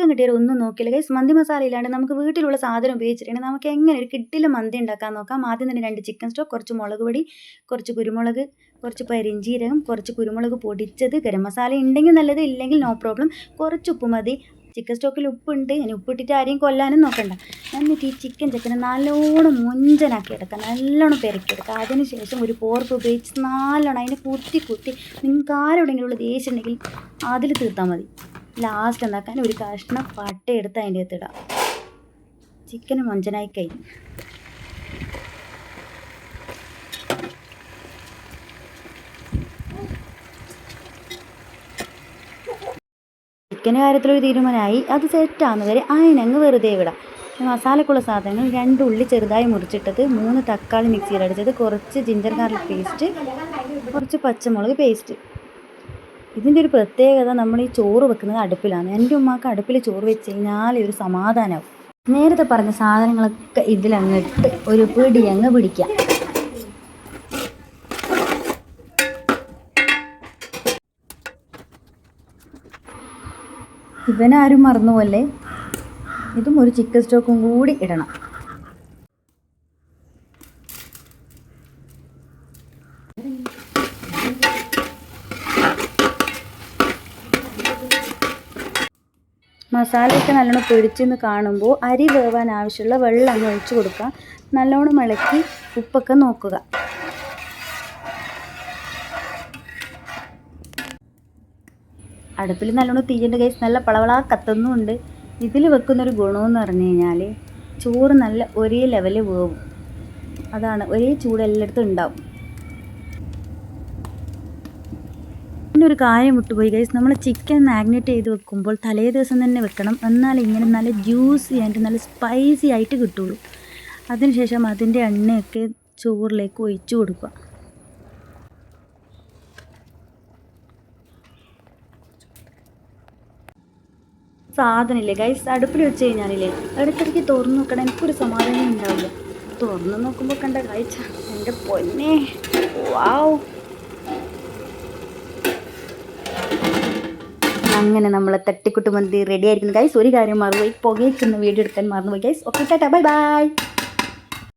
Chicken കിട്ടിയാൽ ഒന്നും നോക്കില്ല. ഗൈസ് മന്തി മസാല ഇല്ലാണ്ട് നമുക്ക് വീട്ടിലുള്ള സാധനം ഉപയോഗിച്ചിട്ടുണ്ടെങ്കിൽ നമുക്ക് എങ്ങനെ ഒരു കിട്ടില്ല മന്തി ഉണ്ടാക്കാൻ നോക്കാം. ആദ്യം തന്നെ രണ്ട് ചിക്കൻ സ്റ്റോക്ക് കുറച്ച് മുളക് പൊടി കുറച്ച് കുരുമുളക് കുറച്ച് പരിഞ്ചീരകം കുറച്ച് കുരുമുളക് പൊടിച്ചത് ഗരം മസാല ഉണ്ടെങ്കിൽ നല്ലത് ഇല്ലെങ്കിൽ നോ പ്രോബ്ലം കുറച്ച് ഉപ്പ് മതി. ചിക്കൻ സ്റ്റോക്കിൽ ഉപ്പുണ്ട്. ഇനി ഉപ്പിട്ടിട്ട് ആരെയും കൊല്ലാനും നോക്കണ്ട. എന്നിട്ട് ഈ ചിക്കൻ ചിക്കനെ നല്ലോണം മുഞ്ചനാക്കി എടുക്കുക നല്ലോണം പെരക്കിയെടുക്കുക അതിന് ശേഷം ഒരു പോർക്ക് ഉപയോഗിച്ച് നല്ലോണം അതിനെ കുത്തി കുത്തി നിങ്ങൾക്ക് ആരോടെങ്കിലും ഉള്ള ദേഷ്യം ഉണ്ടെങ്കിൽ അതിൽ തീർത്താൽ മതി. ലാസ്റ്റ് എന്താക്കാൻ ഒരു കഷ്ണം പട്ട എടുത്ത് അതിന്റെ അകത്ത് ഇടാം. ചിക്കൻ മൊഞ്ചനായി കഴിഞ്ഞു. ചിക്കന്റെ കാര്യത്തിലൊരു തീരുമാനമായി. അത് സെറ്റാകുന്ന വരെ അതിനങ്ങ് വെറുതെ വിടാം. മസാലക്കുള്ള സാധനങ്ങൾ രണ്ട് ഉള്ളി ചെറുതായി മുറിച്ചിട്ടത് മൂന്ന് തക്കാളി മിക്സിയിൽ അടിച്ചത് കുറച്ച് ജിഞ്ചർ ഗാർലിക് പേസ്റ്റ് കുറച്ച് പച്ചമുളക് പേസ്റ്റ് ഇതിന്റെ ഒരു പ്രത്യേകത നമ്മൾ ഈ ചോറ് വെക്കുന്നത് അടുപ്പിലാണ്. എന്റെ ഉമ്മാക്ക് അടുപ്പിൽ ചോറ് വെച്ച് കഴിഞ്ഞാൽ ഒരു സമാധാനമാവും നേരത്തെ പറഞ്ഞ സാധനങ്ങളൊക്കെ ഇതിലങ്ങ് ഇട്ട് ഒരു പിടി അങ്ങ് പിടിക്കാം ഇവനാരും മറന്നുപോലെ ഇതും ഒരു ചിക്കൻ സ്റ്റോക്കും കൂടി ഇടണം. മസാലയൊക്കെ നല്ലോണം പിടിച്ചെന്ന് കാണുമ്പോൾ അരി വേവാൻ ആവശ്യമുള്ള വെള്ളം അങ്ങ് ഒഴിച്ചു കൊടുക്കുക. നല്ലോണം ഇളക്കി ഉപ്പൊക്കെ നോക്കുക. അടുപ്പിൽ നല്ലോണം തീയുണ്ട് കൈസ് നല്ല പളവളാ കത്തുന്നുമുണ്ട് ഇതിൽ വെക്കുന്നൊരു ഗുണമെന്ന് പറഞ്ഞു കഴിഞ്ഞാൽ ചോറ് നല്ല ഒരേ ലെവലിൽ വേവും. അതാണ് ഒരേ ചൂട് എല്ലായിടത്തും ഉണ്ടാവും. പിന്നെ ഒരു കാര്യം വിട്ടുപോയി. ഗൈസ് നമ്മൾ ചിക്കൻ മാഗ്നേറ്റ് ചെയ്ത് വെക്കുമ്പോൾ തലേ ദിവസം തന്നെ വെക്കണം. എന്നാൽ ഇങ്ങനെ നല്ല ജ്യൂസി ആയിട്ട് നല്ല സ്പൈസി ആയിട്ട് കിട്ടുള്ളൂ. അതിനുശേഷം അതിന്റെ എണ്ണയൊക്കെ ചോറിലേക്ക് ഒഴിച്ചു കൊടുക്കുക. സാധനമില്ലേ? ഗൈസ് അടുപ്പിൽ വെച്ച് കഴിഞ്ഞാലില്ലേ ഇടയ്ക്കിടയ്ക്ക് തുറന്നു നോക്കണം. എനിക്കൊരു സമാധാനം ഉണ്ടാവില്ല. തുറന്നു നോക്കുമ്പോൾ കണ്ട കാഴ്ച എന്റെ പൊന്നേ. വാവ് അങ്ങനെ നമ്മൾ തട്ടിക്കുട്ടുമന്തി റെഡി ആയിരിക്കുന്നു. ഗൈസ് ഒരു കാര്യം മറന്നുപോയി. പുകയ്ക്കുന്ന വീഡിയോ എടുക്കാൻ മറന്നുപോയി. Guys okay ta-ta. Bye bye